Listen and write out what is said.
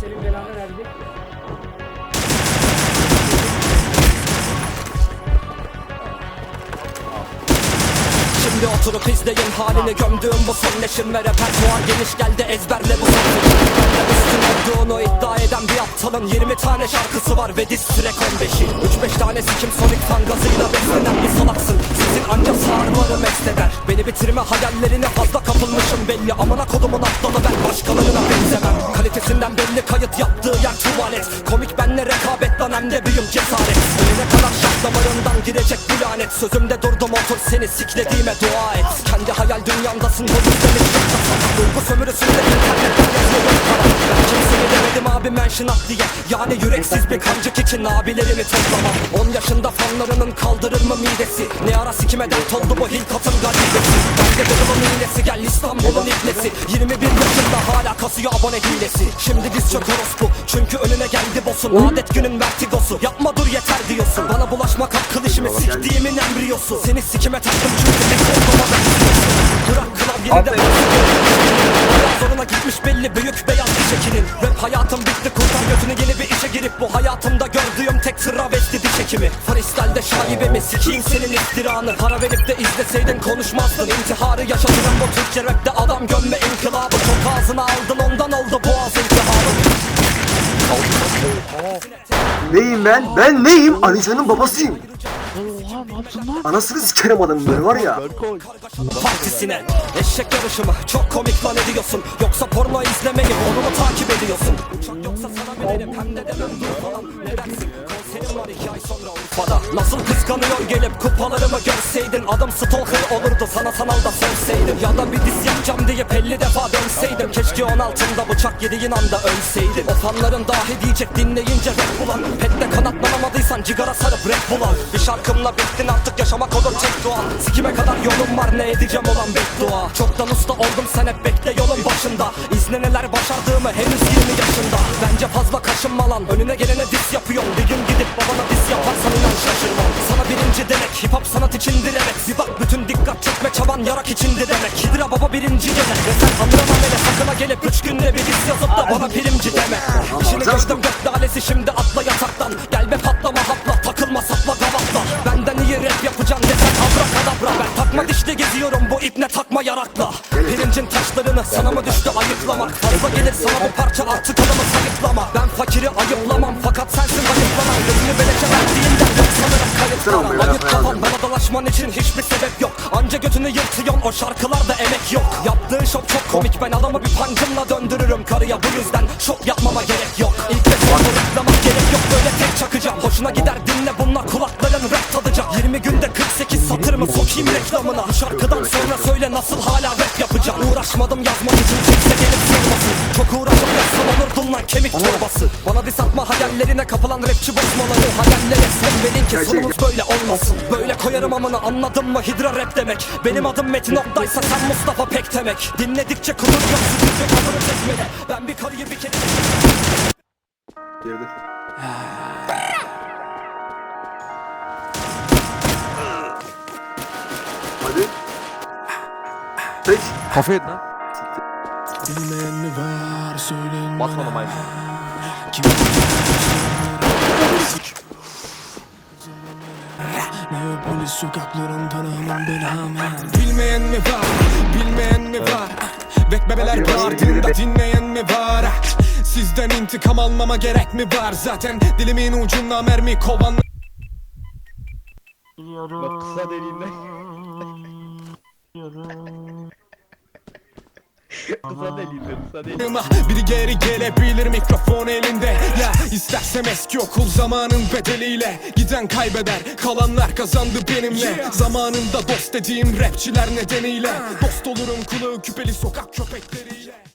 Senin belanı verecek. Şimdi oturup izleyin halini. Gömdüğüm bu son leşim ve repertuar geniş geldi ezberle bu üstün olduğunu iddia eden bir aptalın 20 tane şarkısı var ve diss track 15'i 3-5 tanesi kim Sonic fan gazıyla beslenen bir salaksın. Sizin anca sağırları mest eder. Beni bitirme hayallerine fazla kapılmışım belli. Amına kodumun Kalitesinden belli kayıt yaptığı yer tuvalet. Komik benle rekabet lan hem de büyüm cesaret. Önüne kadar şah damarından girecek bu lanet. Sözümde durdum otur seni siklediğime dua et. Kendi hayal dünyandasın bu yok Duygu sömürüsünde internetten yazıyorum para Ben kimseye demedim abi mention at diye. Yani yüreksiz bir kancık için abilerimi toplamam. 10 yaşında fanlarının kaldırır mı midesi? Ne ara sikime dert oldu bu hilkatın garibesi Bende Beyoğlu'nun iğnesi gel İstanbul'un iblesi. 21 yaşında hala kasıyor abone hilesi Şimdi diz çok orospu. Çünkü önüne geldi boss'un. Adet günün vertigosu yapma dur yeter diyorsun. Bana bulaşmak hakkın işimi siktiğimin embriyosu Seni sikime taktım çünkü gitmiş belli büyük beyaz bir şekilin Rap hayatım bitti kurtar götünü yeni bir işe girip Bu hayatımda gördüğüm tek travesti diş hekimi Freestyle'de şaibemi sikiyim senin iftiranı Para verip de izleseydin konuşmazdın İntiharı yaşatılan bu Türkçe rapte adam gömme inkılabı Çok ağzına aldın ondan oldu boğaz iltihabı Neyim ben? Ben neyim? Anisa'nın babasıyım. Anasını sikerim adamın böyle var ya. Partisine Eşek yarışı mı? Çok komik lan ediyorsun Yoksa porno izlemeyi onu mu takip ediyorsun? Uçak yoksa sana binerim hem de demem dur falan Ne dersin? Konserim var iki ay sonra Urfa'da Nasıl kıskanıyor gelip kupalarımı görseydin Adım stalker olurdu sana sanal da sövseydim Ya da bir diz yapacağım diye 50 defa dönseydim Keşke 16'ında bıçak yediğin anda ölseydin O fanların dahi diyecek dinleyince rap bulan Pette kanatlanamadıysan cigara sarıp rap bulan Bir şarkımla bittin artık yaşamak olur tek doğan Sikime kadar yolum var ne edeceğim olan beddua. Çoktan usta oldum sen hep bekle yolun başında. İzle neler başardığımı henüz 20 yaşında. Bence fazla kaşınma lan önüne gelene dis yapıyorum. Bir gün gidip babana dis yaparsan inan şaşırmam. Sana birinci demek hip hop sanat içindir evet. Bir bak bütün dikkat çekme çaban yarak içindi demek. Hidra baba birinci gene Ve sen anlamam hele sakına gelip üç günde bir dis yazıp da bana birinci deme. İşini gördüm gök lalesi şimdi atla yataktan Gel be patlama hapla takılma sapla gavatla Benden iyi rap yapacaksın desen abra kadabra Ben takma dişli geziyorum bu ipne takma yarakla. Pirincin taşlarını sana mı düştü ayıklamak Fazla gelir sana bu parça artık adamı sayıklama. Ben fakiri ayıplamam fakat sensin ayıplanan Gözünü beleşe verdiğinden yok sanırım kayıtlara Ayıp kafan bana dolaşman için hiçbir sebep yok. Anca götünü yırtıyorsun o şarkılarda emek yok. Yaptığın şok çok komik ben adamı bir pancımla döndürürüm. Karıya Bu yüzden şok yapmama gerek yok. İlk ve son Hoşuna gider dinle bunlar kulakların rap tadacak. 20 günde 48 satır mı sokayım reklamına. Bu şarkıdan sonra söyle nasıl hala rap yapacağım. Uğraşmadım yazmak için kimse gelip sormasın. Çok uğraşıp yazsam olurdun lan kemik torbası Bana dis atma hayallerine kapılan rapçi bozmaları Hayallere sen verin ki sonumuz böyle olmasın. Böyle koyarım amına anladın mı? Hidra rap demek. Benim adım Metin Oktay'sa sen Mustafa Pek demek. Dinledikçe kulur yok kadını çekmeli Ben bir karıyı bir kere Girdi. Kafa et lan. Bilmeyen mi var bana aynı. Kim Ne polis sokaklarından aman belamı? Bilmeyen mi var? Bilmeyen mi var? Vek bebeler bağırdığında dinleyen mi var? Sizden intikam almama gerek mi var? Zaten dilimin ucunda mermi kovan Bak kısa deliğinden. Kısa deliğinden, kısa deliğinden. Biri geri gelebilir mikrofon elinde. Ya istersem eski okul zamanın bedeliyle Giden kaybeder. Kalanlar kazandı benimle. Zamanında dost dediğim rapçiler nedeniyle. Dost olurum kulağı küpeli sokak köpekleriyle